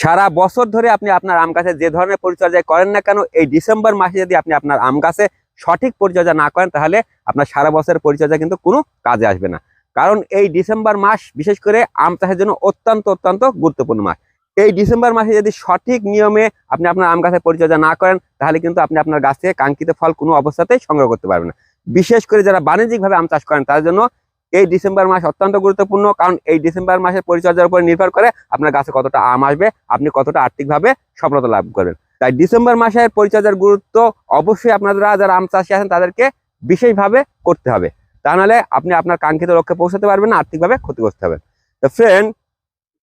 সারা বছর ধরে আপনি আপনার আম গাছে যে ধরনের পরিচর্যা করেন না কেন, এই ডিসেম্বর মাসে যদি আপনি আপনার আম গাছে সঠিক পরিচর্যা না করেন, তাহলে আপনার সারা বছরের পরিচর্যা কিন্তু কোনো কাজে আসবে না। কারণ এই ডিসেম্বর মাস, বিশেষ করে আম চাষের জন্য অত্যন্ত অত্যন্ত গুরুত্বপূর্ণ মাস। এই ডিসেম্বর মাসে যদি সঠিক নিয়মে আপনি আপনার আম গাছের পরিচর্যা না করেন, তাহলে কিন্তু আপনি আপনার গাছ থেকে কাঙ্ক্ষিত ফল কোনো অবস্থাতেই সংগ্রহ করতে পারবেন না। বিশেষ করে যারা বাণিজ্যিকভাবে আম চাষ করেন তার জন্য এই ডিসেম্বর মাস অত্যন্ত গুরুত্বপূর্ণ, কারণ এই ডিসেম্বর মাসের পরিচর্যার উপর নির্ভর করে আপনার গাছে কতটা আম আসবে, আপনি কতটা আর্থিকভাবে সফলতা লাভ করবেন। তাই ডিসেম্বর মাসের পরিচর্যার গুরুত্ব অবশ্যই আপনারা যারা আম চাষি আছেন, তাদেরকে বিশেষভাবে করতে হবে। তা নাহলে আপনি আপনার কাঙ্ক্ষিত লক্ষ্যে পৌঁছাতে পারবেন না, আর্থিকভাবে ক্ষতিগ্রস্ত হবেন। তো ফ্রেন্ড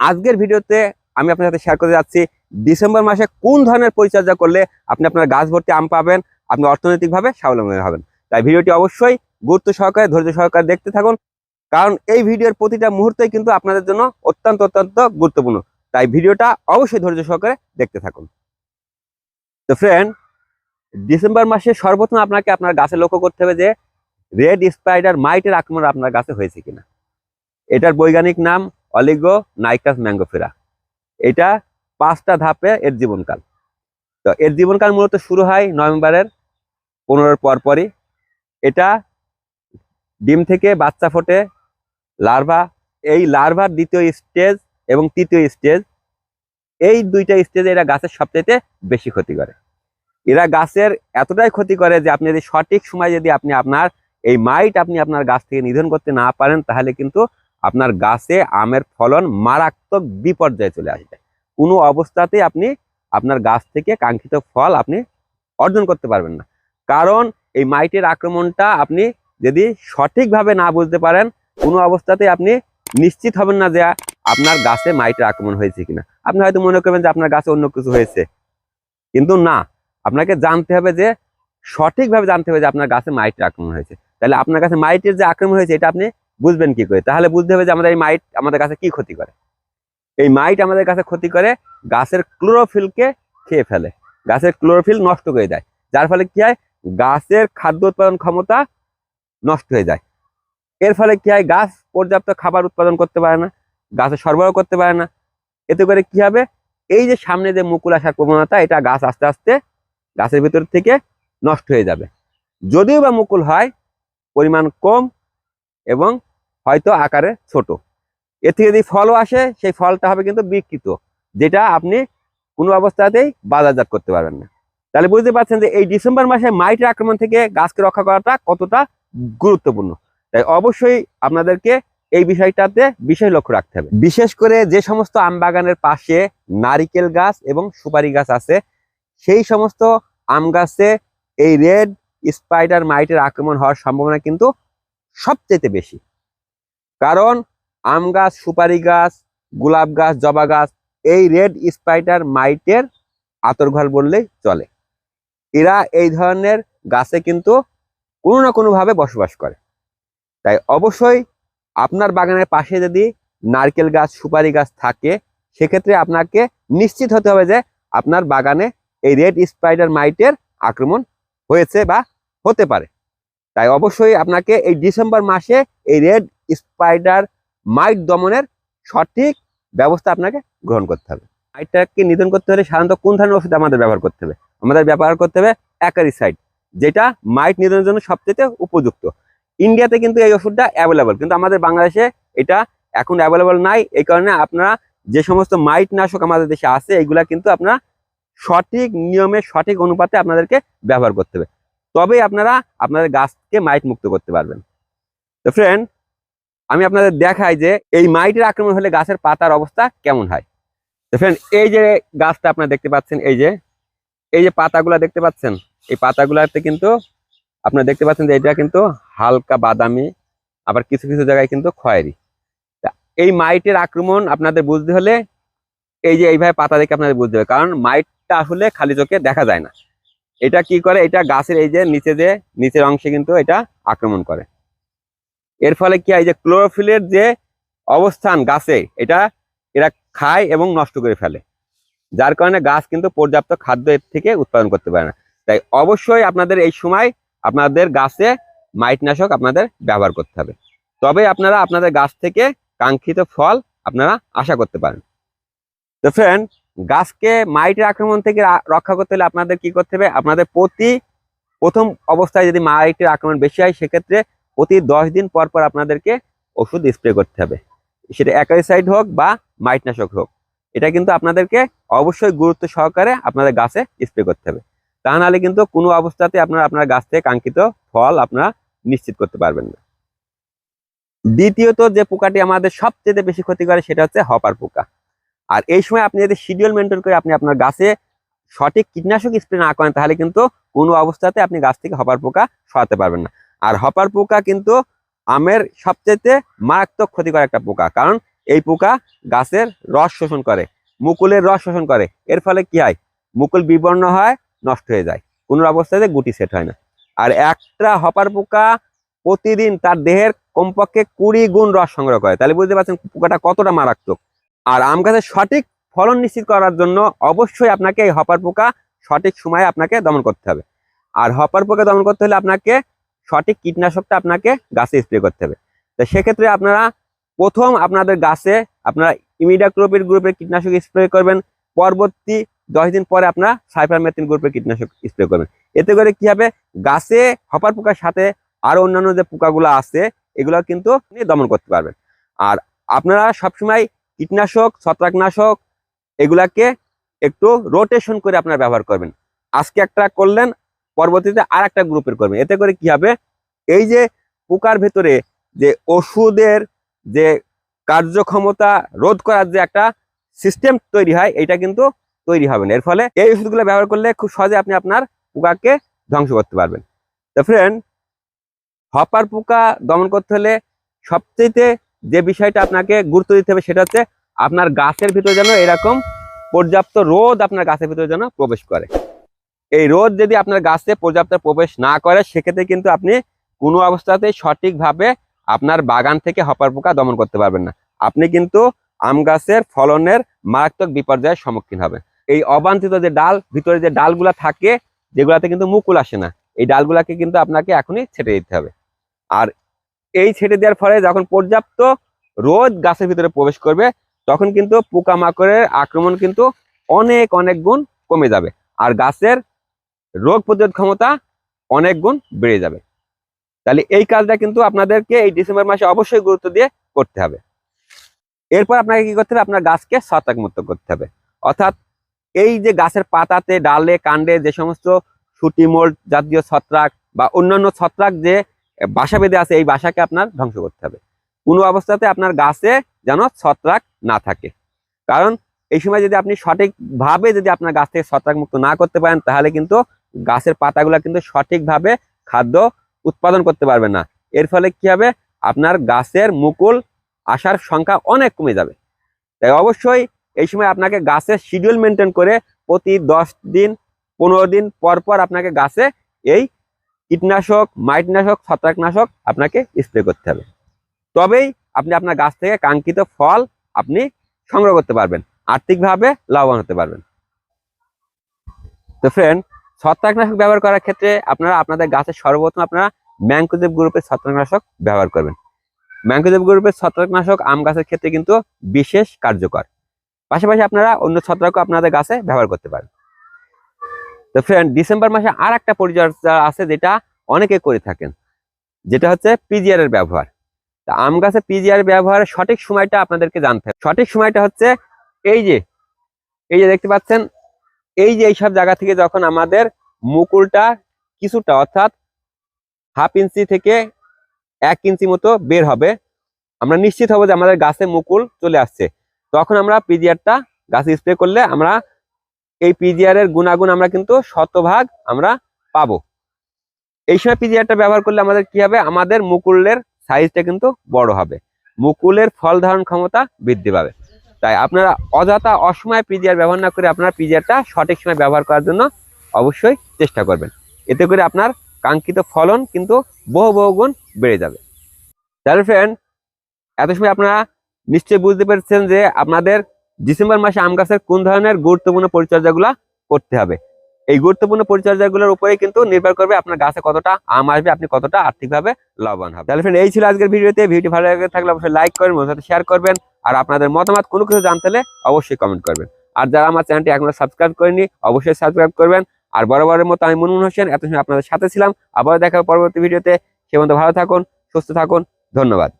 আজকের ভিডিওতে আমি আপনার সাথে শেয়ার করতে যাচ্ছি ডিসেম্বর মাসে কোন ধরনের পরিচর্যা করলে আপনি আপনার গাছ ভর্তি আম পাবেন, আপনি অর্থনৈতিকভাবে স্বাবলম্বী হবেন। তাই ভিডিওটি অবশ্যই গুরুত্ব সহকারে, ধৈর্য সহকারে দেখতে থাকুন। কারণ এই ভিডিওর প্রতিটা মুহূর্তেই কিন্তু আপনাদের জন্য অত্যন্ত অত্যন্ত গুরুত্বপূর্ণ। তাই ভিডিওটা অবশ্যই ধৈর্য সহকারে দেখতে থাকুন। তো ফ্রেন্ড ডিসেম্বর মাসে সর্বপ্রথম আপনাকে আপনার গাছে লক্ষ্য করতে হবে যে রেড স্পাইডার মাইটের আক্রমণ আপনার গাছে হয়েছে কিনা। এটার বৈজ্ঞানিক নাম অলিগো নাইকাস ম্যাঙ্গোফেরা এটা পাঁচটা ধাপে এর জীবনকাল। তো এর জীবনকাল মূলত শুরু হয় নভেম্বরের পনেরোর পরপরই। এটা ডিম থেকে বাচ্চা ফোটে, লার্ভা, এই লার্ভার দ্বিতীয় স্টেজ এবং তৃতীয় স্টেজ, এই দুইটা স্টেজে এরা গাছের সবচেয়ে বেশি ক্ষতি করে। এরা গাছের এতটাই ক্ষতি করে যে আপনি যদি সঠিক সময় যদি আপনি আপনার এই মাইট আপনি আপনার গাছ থেকে নিধন করতে না পারেন, তাহলে কিন্তু আপনার গাছে আমের ফলন মারাত্মক বিপর্যয়ে চলে আসবে। কোনো অবস্থাতেই আপনি আপনার গাছ থেকে কাঙ্ক্ষিত ফল আপনি অর্জন করতে পারবেন না। কারণ এই মাইটের আক্রমণটা আপনি যদি সঠিকভাবে না বুঝতে পারেন, কোনো অবস্থাতেই আপনি নিশ্চিত হবেন না যে আপনার গাছে মাইটের আক্রমণ হয়েছে কিনা। আপনি হয়তো মনে করবেন যে আপনার গাছে অন্য কিছু হয়েছে। কিন্তু না, আপনাকে জানতে হবে যে, সঠিকভাবে জানতে হবে যে আপনার গাছে মাইটের আক্রমণ হয়েছে। তাহলে আপনার কাছে মাইটের যে আক্রমণ হয়েছে, এটা আপনি বুঝবেন কি করে? তাহলে বুঝতে হবে যে আমাদের এই মাইট আমাদের কাছে কি ক্ষতি করে। এই মাইট আমাদের কাছে ক্ষতি করে, গাছের ক্লোরোফিলকে খেয়ে ফেলে। গাছের ক্লোরোফিল নষ্ট করে দেয়। যার ফলে কি হয়? গাছের খাদ্য উৎপাদন ক্ষমতা নষ্ট হয়ে যায়। এর ফলে কি হয়? গাছ পর্যাপ্ত খাবার উৎপাদন করতে পারে না, গাছে সরবরাহ করতে পারে না। এতে করে কি হবে? এই যে সামনে যে মুকুল আসার প্রবণতা, এটা গাছ আস্তে আস্তে গাছের ভিতর থেকে নষ্ট হয়ে যাবে। যদিও বা মুকুল হয়, পরিমাণ কম এবং হয়তো আকারে ছোট। এর থেকে যদি ফলও আসে, সেই ফলটা হবে কিন্তু বিকৃত, যেটা আপনি কোনো অবস্থাতেই বাজারজাত করতে পারবেন না। তাহলে বুঝতে পারছেন যে এই ডিসেম্বর মাসে মাইটের আক্রমণ থেকে গাছকে রক্ষা করাটা কতটা গুরুত্বপূর্ণ। তাই অবশ্যই আপনাদেরকে এই বিষয়টাতে বিশেষ লক্ষ্য রাখতে হবে। বিশেষ করে যে সমস্ত আম বাগানের পাশে নারিকেল গাছ এবং সুপারি গাছ আছে, সেই সমস্ত আম গাছে এই রেড স্পাইডার মাইটের আক্রমণ হওয়ার সম্ভাবনা কিন্তু সবচেয়ে বেশি। কারণ আম গাছ, সুপারি গাছ, গোলাপ গাছ, জবা গাছ এই রেড স্পাইডার মাইটের আতরঘর বললেই চলে। এরা এই ধরনের গাছে কিন্তু কোনো না কোনোভাবে বসবাস করে। তাই অবশ্যই আপনার বাগানের পাশে যদি নারকেল গাছ, সুপারি গাছ থাকে, সেক্ষেত্রে আপনাকে নিশ্চিত হতে হবে যে আপনার বাগানে এই রেড স্পাইডার মাইটের আক্রমণ হয়েছে বা হতে পারে। তাই অবশ্যই আপনাকে এই ডিসেম্বর মাসে এই রেড স্পাইডার মাইট দমনের সঠিক ব্যবস্থা আপনাকে গ্রহণ করতে হবে। মাইটটাকে নিধন করতে হলে সাধারণত কোন ধরনের ওষুধ আমাদের ব্যবহার করতে হবে? আমাদের ব্যবহার করতে হবে অ্যাকারিসাইড, যেটা মাইট নিধনের জন্য সবচেয়ে উপযুক্ত। ইন্ডিয়াতে কিন্তু এই ওষুধটা অ্যাভেলেবল কিন্তু আমাদের বাংলাদেশে এটা এখন অ্যাভেলেবল নাই, এই কারণে আপনারা যে সমস্ত মাইট নাশক আমাদের দেশে আছে, এইগুলা কিন্তু আপনারা সঠিক নিয়মে, সঠিক অনুপাতে আপনাদেরকে ব্যবহার করতে হবে। তবেই আপনারা আপনাদের গাছকে মাইট মুক্ত করতে পারবেন। তো ফ্রেন্ড আমি আপনাদের দেখাই যে এই মাইটের আক্রমণ হলে গাছের পাতার অবস্থা কেমন হয়। তো ফ্রেন্ড এই যে গাছটা আপনারা দেখতে পাচ্ছেন, এই যে এই যে পাতাগুলা দেখতে পাচ্ছেন, এই পাতাগুলাতে কিন্তু আপনারা দেখতে পাচ্ছেন যে এটা কিন্তু হালকা বাদামি, আবার কিছু কিছু জায়গায় কিন্তু খয়েরি। এই মাইটের আক্রমণ আপনাদের বুঝতে হলে এই যে এইভাবে পাতা দেখে আপনাদের বুঝতে হবে, কারণ মাইটটা আসলে খালি চোখে দেখা যায় না। এটা কি করে? এটা গাছের এই যে নিচে যে, নিচের অংশে কিন্তু এটা আক্রমণ করে। এর ফলে কি হয় যে ক্লোরোফিলের যে অবস্থান গাছে, এটা এরা খায় এবং নষ্ট করে ফেলে। যার কারণে গাছ কিন্তু পর্যাপ্ত খাদ্য এর থেকে উৎপাদন করতে পারে না। তাই অবশ্যই আপনাদের এই সময় আপনাদের গাছে মাইটনাশক আপনাদের ব্যবহার করতে হবে। তবে আপনারা আপনাদের গাছ থেকে কাঙ্ক্ষিত ফল আপনারা আশা করতে পারেন। তো ফ্রেন্ড গাছকে মাইটের আক্রমণ থেকে রক্ষা করতে হলে আপনাদের কি করতে হবে? আপনাদের প্রতি প্রথম অবস্থায় যদি মাইটের আক্রমণ বেশি হয়, সেক্ষেত্রে প্রতি দশ দিন পর পর আপনাদেরকে ওষুধ স্প্রে করতে হবে। সেটা অ্যাকাইসাইড হোক বা মাইটনাশক হোক। এটা কিন্তু আপনাদেরকে অবশ্যই গুরুত্ব সহকারে আপনাদের গাছে স্প্রে করতে হবে। তা নাহলে কিন্তু কোনো অবস্থাতে আপনারা আপনার গাছ থেকে কাঙ্ক্ষিত ফল আপনারা নিশ্চিত করতে পারবেন না। দ্বিতীয়ত যে পোকাটি আমাদের সবচেয়ে বেশি ক্ষতি করে সেটা হচ্ছে হপার পোকা। আর এই সময় আপনি যদি শিডিউল মেনটেন করে আপনি আপনার গাছে সঠিক কীটনাশক স্প্রে না করেন, তাহলে কিন্তু কোনো অবস্থাতে আপনি গাছ থেকে হপার পোকা সরাতে পারবেন না। আর হপার পোকা কিন্তু আমের সবচেয়ে মারাত্মক ক্ষতিকর একটা পোকা, কারণ এই পোকা গাছের রস শোষণ করে, মুকুলের রস শোষণ করে। এর ফলে কি হয়? মুকুল বিবর্ণ হয়, নষ্ট হয়ে যায়। কোনো অবস্থাতে গুটি সেট হয় না। আর একটা হপার পোকা প্রতিদিন তার দেহের কমপক্ষে কুড়ি গুণ রস সংগ্রহ করে। তাহলে বুঝতে পারছেন পোকাটা কতটা মারাত্মক। আর আম গাছের সঠিক ফলন নিশ্চিত করার জন্য অবশ্যই আপনাকে এই হপার পোকা সঠিক সময়ে আপনাকে দমন করতে হবে। আর হপার পোকা দমন করতে হলে আপনাকে সঠিক কীটনাশকটা আপনাকে গাছে স্প্রে করতে হবে। তো সেক্ষেত্রে আপনারা প্রথম আপনাদের গাছে আপনারা ইমিডাক্লোপিড গ্রুপের কীটনাশক স্প্রে করবেন, পরবর্তী দশ দিন পরে আপনারা সাইফারমেথিন গ্রুপের কীটনাশক স্প্রে করবেন। এতে করে কি হবে? গাছে হপার পোকার সাথে আরও অন্যান্য যে পোকাগুলো আছে, এগুলো কিন্তু দমন করতে পারবেন। আর আপনারা সবসময় কীটনাশক, ছত্রাকনাশক এগুলাকে একটু রোটেশন করে আপনারা ব্যবহার করবেন। আজকে একটা করলেন, পরবর্তীতে আর একটা গ্রুপের করবেন। এতে করে কি হবে? এই যে পোকার ভেতরে যে ওষুধের যে কার্যক্ষমতা রোধ করার যে একটা সিস্টেম তৈরি হয় এটা কিন্তু তৈরি হবে না। এর ফলে এই ওষুধগুলো ব্যবহার করলে খুব সহজে আপনি আপনার পোকাকে ধ্বংস করতে পারবেন। তো ফ্রেন্ড হপার পোকা দমন করতে হলে সবচেয়ে যে বিষয়টা আপনাকে গুরুত্ব দিতে হবে সেটা হচ্ছে আপনার গাছের ভিতরে যেন এরকম পর্যাপ্ত রোদ আপনার গাছের ভিতরে যেন প্রবেশ করে। এই রোদ যদি আপনার গাছে পর্যাপ্ত প্রবেশ না করে, সেক্ষেত্রে কিন্তু আপনি কোনো অবস্থাতেই সঠিকভাবে আপনার বাগান থেকে হপার পোকা দমন করতে পারবেন না। আপনি কিন্তু আম গাছের ফলনের মারাত্মক বিপর্যয়ের সম্মুখীন হবেন। এই অবাঞ্ছিত যে ডাল, ভিতরে যে ডালগুলা থাকে, যেগুলাতে কিন্তু মুকুল আসে না, এই ডালগুলাকে কিন্তু আপনাকে এখনই ছেটে দিতে হবে। আর এই ছেটে দেওয়ার ফলে যখন পর্যাপ্ত রোদ গাছের ভিতরে প্রবেশ করবে, তখন কিন্তু পোকামাকড়ের আক্রমণ কিন্তু অনেক অনেক গুণ কমে যাবে। আর গাছের রোগ প্রতিরোধ ক্ষমতা অনেক গুণ বেড়ে যাবে। তাহলে এই কাজটা কিন্তু আপনাদেরকে এই ডিসেম্বর মাসে অবশ্যই গুরুত্ব দিয়ে করতে হবে। এরপর আপনাকে কি করতে হবে? আপনার গাছকে মুক্ত করতে হবে। অর্থাৎ এই যে গাছের পাতাতে, ডালে, কাণ্ডে যে সমস্ত সুটি মোল্ড জাতীয় ছত্রাক বা অন্যান্য ছত্রাক যে বাসা বেঁধে আছে, এই বাসাকে আপনার ধ্বংস করতে হবে। কোনো অবস্থাতে আপনার গাছে যেন ছত্রাক না থাকে। কারণ এই সময় যদি আপনি সঠিকভাবে যদি আপনার গাছ থেকে ছত্রাক মুক্ত না করতে পারেন, তাহলে কিন্তু গাছের পাতাগুলো কিন্তু সঠিকভাবে খাদ্য উৎপাদন করতে পারবে না। এর ফলে কি হবে? আপনার গাছের মুকুল আসার সংখ্যা অনেক কমে যাবে। তাই অবশ্যই এই সময় আপনাকে গাছের শিডিউল মেনটেন করে প্রতি দশ দিন, পনেরো দিন পর পর আপনাকে গাছে এই কীটনাশক, মাইটনাশক, ছত্রাকনাশক আপনাকে স্প্রে করতে হবে। তবেই আপনি আপনার গাছ থেকে কাঙ্ক্ষিত ফল আপনি সংগ্রহ করতে পারবেন। আর্থিকভাবে লাভবান হতে পারবেন। তো ফ্রেন্ড ছত্রাকনাশক ব্যবহার করার ক্ষেত্রে আপনারা আপনাদের গাছের সর্বপ্রথম আপনারা ম্যাঙ্কোজেব গ্রুপের ছত্রাকনাশক ব্যবহার করবেন। ম্যাঙ্কোজেব গ্রুপের ছত্রাকনাশক আম গাছের ক্ষেত্রে কিন্তু বিশেষ কার্যকর। পাশাপাশি আপনারা অন্য ছত্রাকও আপনাদের গাছে ব্যবহার করতে পারেন। তো ফ্রেন্ড ডিসেম্বর মাসে আর একটা পরিচর্যা আছে যেটা অনেকে করে থাকেন। যেটা হচ্ছে পিজিআর এর ব্যবহার। তা আম গাছে পিজিআর ব্যবহারের সঠিক সময়টা আপনাদেরকে জানতে হবে। সঠিক সময়টা হচ্ছে এই যে এই যে দেখতে পাচ্ছেন এই যে এইসব জায়গা থেকে যখন আমাদের মুকুলটা কিছুটা, অর্থাৎ হাফ ইঞ্চি থেকে এক ইঞ্চি মতো বের হবে, আমরা নিশ্চিত হব যে আমাদের গাছে মুকুল চলে আসছে। তখন আমরা পিজিআরটা গাছে স্প্রে করলে আমরা এই পিজিআর এর গুণাগুণ আমরা কিন্তু শতভাগ আমরা পাবো। এই সময় পিজিআরটা ব্যবহার করলে আমাদের কি হবে? আমাদের মুকুলের সাইজটা কিন্তু বড় হবে। মুকুলের ফল ধারণ ক্ষমতা বৃদ্ধি পাবে। তাই আপনারা অযথা অসময়ে পিজিআর ব্যবহার না করে আপনার পিজিআরটা সঠিক সময় ব্যবহার করার জন্য অবশ্যই চেষ্টা করবেন। এতে করে আপনার কাঙ্ক্ষিত ফলন কিন্তু বহু বহু গুণ বেড়ে যাবে। তাহলে ফ্রেন্ড এত সময় আপনারা নিশ্চয়ই বুঝতে পেরেছেন যে আপনাদের ডিসেম্বর মাসে আম গাছের কোন ধরনের গুরুত্বপূর্ণ পরিচর্যাগুলো করতে হবে। এই গুরুত্বপূর্ণ পরিচর্যাগুলোর উপরে কিন্তু নির্ভর করবে আপনার গাছে কতটা আম আসবে, আপনি কতটা আর্থিকভাবে লাভবান হবে তাহলে ফ্রেন্ড এই ছিল আজকের ভিডিওতে। ভিডিও ভালো লাগে থাকলে অবশ্যই লাইক করবেন সাথে শেয়ার করবেন। আর আপনাদের মতামত, কোনো কিছু জানতে হলে অবশ্যই কমেন্ট করবেন। আর যারা আমার চ্যানেলটি এখনও সাবস্ক্রাইব করেনি অবশ্যই সাবস্ক্রাইব করবেন। আর বরাবরের মতো আমি মনমোহন হোসেন এত সময় আপনাদের সাথে ছিলাম। আবার দেখা পরবর্তী ভিডিওতে। সে মতো ভালো থাকুন, সুস্থ থাকুন, ধন্যবাদ।